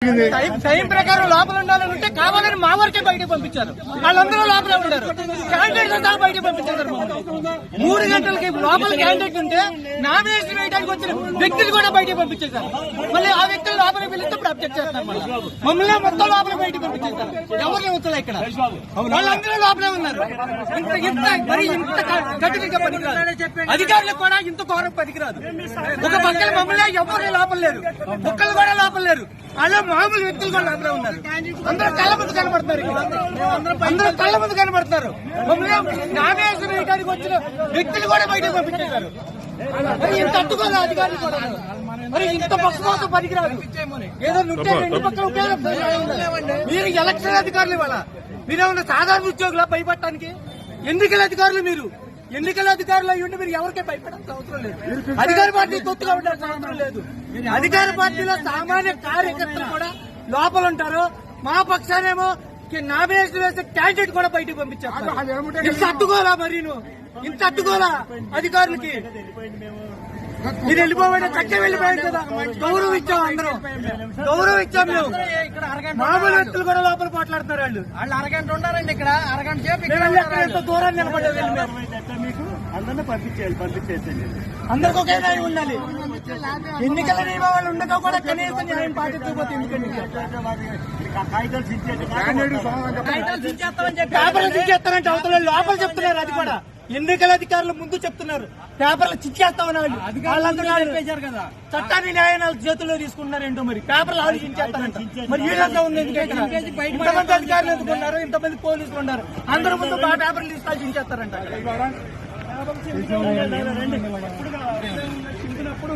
Time ప్రకారం లోపల ఉండాలని ఉంటే కావాలని మా వరకే బయటకు పంపించారు. వాళ్ళందరూ లోపలే ఉన్నారు. క్యాండిడేట్ అంతా బయటకు పంపించారు మూడు గంటలకి లోపల క్యాండిడేట్ ఉంటే నామినేషన్ వేయడానికి వచ్చిన వ్యక్తులు కూడా బయటకు పంపించేశారు మళ్ళీ ఆ వ్యక్తి లోపల ఇప్పుడు అబ్జెక్ట్ మళ్ళీ. మమ్మల్ని మొత్తం లోపల బయటకు పంపించేశారు ఎవరిని ఉంచలే ఇక్కడ. వాళ్ళందరూ లోపలే ఉన్నారు. ఇంత ఇంత మరి ఇంత గట్టిగా పనికిరాదు. అధికారులకు కూడా ఇంత ఘోరం పనికిరాదు. ఒక పక్కన మమ్మల్ని ఎవరు లోపల లేరు ఒక్కళ్ళు కూడా లోపల లేరు అలా మామూలు వ్యక్తులు కూడా లోపల ఉన్నారు. అందరూ కళ్ళ ముందు కనబడుతున్నారు ఇక్కడ. అందరూ కళ్ళ ముందు కనబడుతున్నారు. మమ్మల్ని నామినేషన్ వేయడానికి వచ్చిన వ్యక్తులు కూడా బయటకు పంపించేశారు. ఇంత అడ్డుకోలే అధికారులు కూడా. మరి ఇంత పక్షపాతం పనికిరాదు. ఏదో నుంటే రెండు పక్కల ఉపయోగం మీరు ఎలక్షన్ అధికారులు ఇవాళ. మీరేమన్నా సాధారణ ఉద్యోగుల భయపడటానికి? ఎన్నికల అధికారులు మీరు. ఎన్నికల అధికారులు అయ్యి ఉండి మీరు ఎవరికే భయపడాల్సిన అవసరం లేదు. అధికార పార్టీ తొత్తుగా ఉండాల్సిన అవసరం లేదు. అధికార పార్టీలో సామాన్య కార్యకర్తలు కూడా లోపల ఉంటారు. మా పక్షానేమో నామినేషన్ వేసే క్యాండిడేట్ కూడా బయటకు పంపించారు ఇంత మరి నువ్వు? ఇంత అడ్డుకోలా అధికారులకి? మీరు వెళ్ళిపోవాలి చక్క వెళ్ళిపోయారు కదా. గౌరవం ఇచ్చాం అందరం. గౌరవం ఇచ్చాం మేము. మామూలు వ్యక్తులు కూడా లోపల పోట్లాడుతున్నారు వాళ్ళు. వాళ్ళు అరగంట ఉండారండి ఇక్కడ. అరగంట సేపు దూరం మీకు అందరినీ పంపించేయాలి పంపించేసేయండి. అందరికి ఒకే న్యాయం ఉండాలి. ఎన్నికల నియమాలు ఉండగా కూడా కనీస న్యాయం పాటించకపోతే పేపర్లు చించేస్తారంటే అవతల లోపల చెప్తున్నారు అది కూడా. ఎన్నికల అధికారులు ముందు చెప్తున్నారు. పేపర్లు చించేస్తామని వాళ్ళు. కదా. చట్టాన్ని న్యాయాలు చేతుల్లో తీసుకున్నారు ఏంటో మరి. పేపర్లు ఆలోచించేస్తారంట మరి వీళ్ళంతా ఉంది? ఇంతమంది అధికారులు ఎందుకున్నారు ఇంతమంది పోలీసులు ఉన్నారు. అందరూ ముందు పేపర్లు తీసుకొని చించేస్తారంట ఇప్పుడు